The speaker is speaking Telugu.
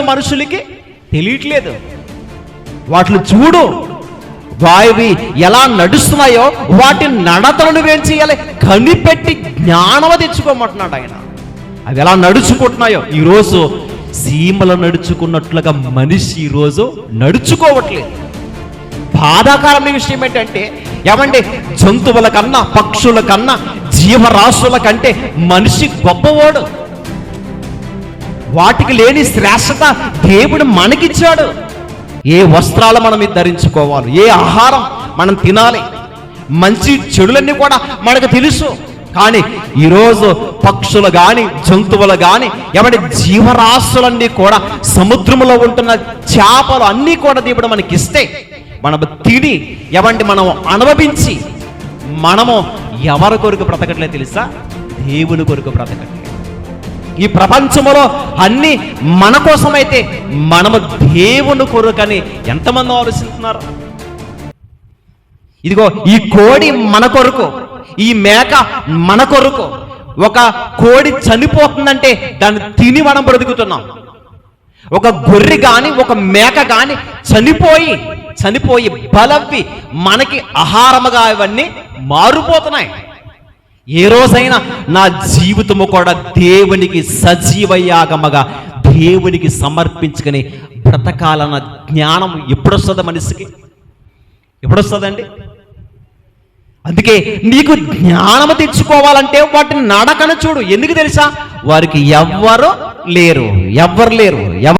మనుషులకి? తెలియట్లేదు. వాటిని చూడు. వాయివి ఎలా నడుస్తున్నాయో వాటి నడతలను ఏం చేయాలి కనిపెట్టి జ్ఞానమ తెచ్చుకోమంటున్నాడు ఆయన. అవి ఎలా నడుచుకుంటున్నాయో ఈరోజు సీమలు నడుచుకున్నట్లుగా మనిషి ఈరోజు నడుచుకోవట్లేదు. బాధాకరమైన విషయం ఏంటంటే ఏమండి జంతువుల కన్నా పక్షుల కన్నా జీవరాశుల కంటే మనిషి గొప్పవాడు. వాటికి లేని శ్రేష్టత దేవుడు మనకిచ్చాడు. ఏ వస్త్రాలు మనం ధరించుకోవాలి ఏ ఆహారం మనం తినాలి మంచి చెడులన్నీ కూడా మనకు తెలుసు. కానీ ఈరోజు పక్షులు కానీ జంతువులు కానీ ఏమంటే జీవరాశులన్నీ కూడా సముద్రంలో ఉంటున్న చేపలు అన్నీ కూడా దేవుడు మనకిస్తే మనం తిని ఎవంటి మనం అనుభవించి మనము ఎవరి కొరకు బ్రతకట్లే తెలుసా? దేవుని కొరకు బ్రతకట్లే ఈ ప్రపంచంలో అన్ని మన కోసమైతే మనము దేవుని కొరకని ఎంతమంది ఆలోచిస్తున్నారు? ఇదిగో ఈ కోడి మన కొరకు ఈ మేక మన కొరకు ఒక కోడి చనిపోతుందంటే దాన్ని తిని మనం బ్రతుకుతున్నాం. ఒక గొర్రె కాని ఒక మేక కాని చనిపోయి చనిపోయి బలవ్వి మనకి ఆహారముగా ఇవన్నీ మారిపోతున్నాయి. ఏ రోజైనా నా జీవితము కూడా దేవునికి సజీవయాగమగా దేవునికి సమర్పించుకుని బ్రతకాలన్న జ్ఞానం ఎప్పుడొస్తుంది మనిషికి? ఎప్పుడొస్తుందండి? అందుకే నీకు జ్ఞానము తెచ్చుకోవాలంటే వాటిని నడకను చూడు. ఎందుకు తెలుసా? వారికి ఎవ్వరు లేరు. ఎవ్వరు లేరు.